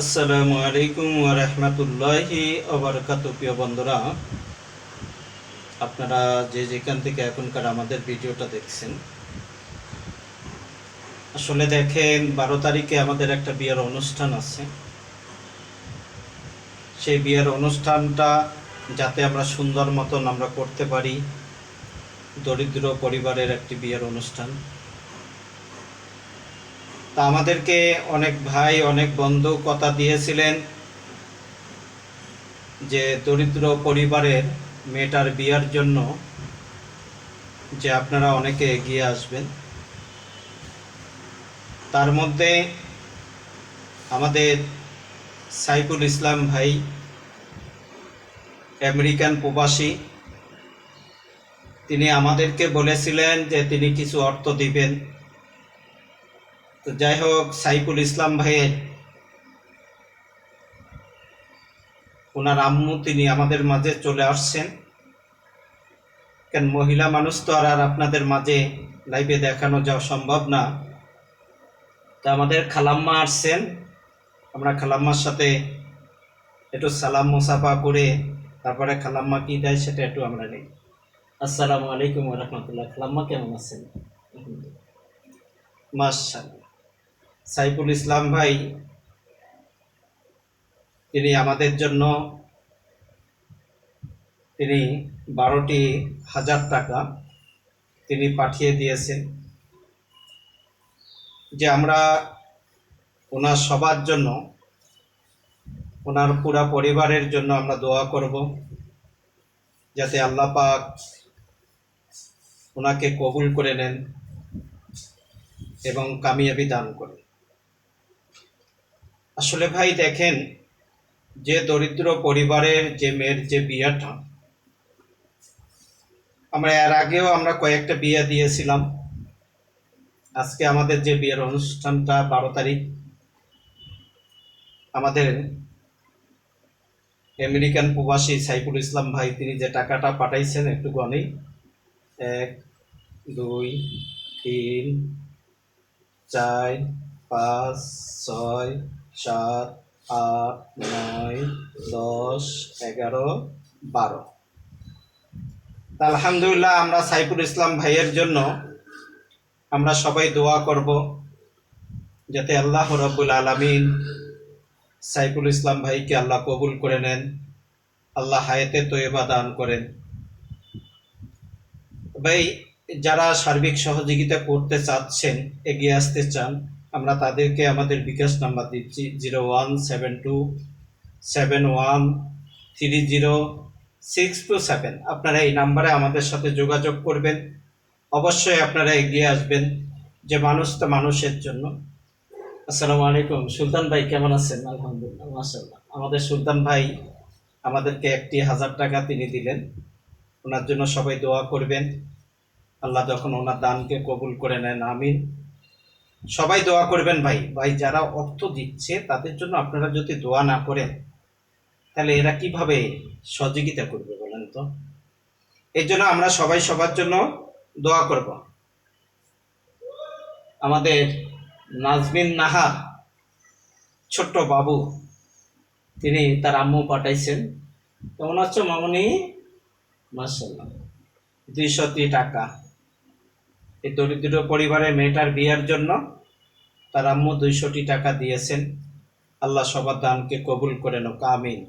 আসসালামু আলাইকুম ওয়া রাহমাতুল্লাহি ওয়া বারাকাতুহু প্রিয় বন্ধুরা। আপনারা যে যেখান থেকে এখনকার আমাদের ভিডিওটা দেখছেন, আসলে দেখেন, বারো তারিখে আমাদের একটা বিয়ের অনুষ্ঠান আছে। সেই বিয়ের অনুষ্ঠানটা যাতে আমরা সুন্দর মতন আমরা করতে পারি, দরিদ্র পরিবারের একটি বিয়ের অনুষ্ঠান। তা আমাদেরকে অনেক ভাই, অনেক বন্ধু কথা দিয়েছিলেন যে দরিদ্র পরিবারের মেয়েটার বিয়ার জন্য যে আপনারা অনেকে এগিয়ে আসবেন। তার মধ্যে আমাদের সাইফুল ইসলাম ভাই, আমেরিকান প্রবাসী, তিনি আমাদেরকে বলেছিলেন যে তিনি কিছু অর্থ দিবেন। তো যাই হোক, সাইফুল ইসলাম ভাইয়ের ওনার আম্মু, তিনি আমাদের মাঝে চলে আসছেন। কেন, মহিলা মানুষ তো আর আর আপনাদের মাঝে লাইভে দেখানো যাওয়া সম্ভব না। তো আমাদের খালাম্মা আসছেন। আমরা খালাম্মার সাথে একটু সালাম মুসাফা করে, তারপরে খালাম্মা কি দেয় সেটা একটু আমরা নেই। আসসালামু আলাইকুম রহমতুল্লাহ। খালাম্মা কেমন আছেন? মাশাআল্লাহ। সাইফুল ইসলাম ভাই, তিনি আমাদের জন্য তিনি বারোটি হাজার টাকা তিনি পাঠিয়ে দিয়েছেন। যে আমরা ওনার সবার জন্য, ওনার পুরা পরিবারের জন্য আমরা দোয়া করব, যাতে আল্লাহ পাক ওনাকে কবুল করে নেন এবং কামিয়াবি দান করে আসলে ভাই দেখেন, যে দরিদ্র পরিবারের যে মেয়ের যে বিয়েটা, আমরা এর আগেও আমরা কয়েকটা বিয়ে দিয়েছিলাম। আজকে আমাদের যে বিয়ের অনুষ্ঠানটা বারো তারিখ, আমাদের আমেরিকান প্রবাসী সাইফুল ইসলাম ভাই, তিনি যে টাকাটা পাঠাইছেন একটু গনেই এক, দুই, তিন, চার, পাঁচ, ছয় সাত, আট, নয়, দশ, এগারো, বারো। আলহামদুলিল্লাহ আমরা সাইফুল ইসলাম ভাইয়ের জন্য আমরা সবাই দোয়া করব যাতে আল্লাহ রব্বুল আলমিন সাইফুল ইসলাম ভাইকে আল্লাহ কবুল করে নেন, আল্লাহ হায়াতে তৈবা দান করেন। ভাই, যারা সার্বিক সহযোগিতা করতে চাচ্ছেন, এগিয়ে আসতে চান আমরা তাদেরকে আমাদের বিকাশ নাম্বার দিচ্ছি, zero one seven two seven one three zero six two seven. আপনারা এই নাম্বারে আমাদের সাথে যোগাযোগ করবেন। অবশ্যই আপনারা এগিয়ে আসবেন যে মানুষ তো মানুষের জন্য। আসসালামু আলাইকুম। সুলতান ভাই কেমন আছেন? আলহামদুলিল্লাহ মাসাল্লাহ আমাদের সুলতান ভাই আমাদেরকে একটি হাজার টাকা তিনি দিলেন। ওনার জন্য সবাই দোয়া করবেন। আল্লাহ যখন ওনার দানকে কবুল করে নেন, আমিন। সবাই দোয়া করবেন ভাই। ভাই, যারা অর্থ দিচ্ছে, তাদের জন্য আপনারা যদি দোয়া না করেন, তাহলে এরা কীভাবে সহযোগিতা করবে বলেন তো? এই জন্য আমরা সবাই সবার জন্য দোয়া করব। আমাদের নাজমিন নাহা ছোট্ট বাবু, তিনি তার আম্মু পাঠাইছেন। কেমন আছো মামনি? মাসাল্লাহ দুইশটি টাকা। এই দরিদ্র পরিবারের মেয়েটার বিয়ের জন্য তার আম্মু দুইশোটি টাকা দিয়েছেন। আল্লাহ সবার দানকে কবুল করে নোক, আমিন।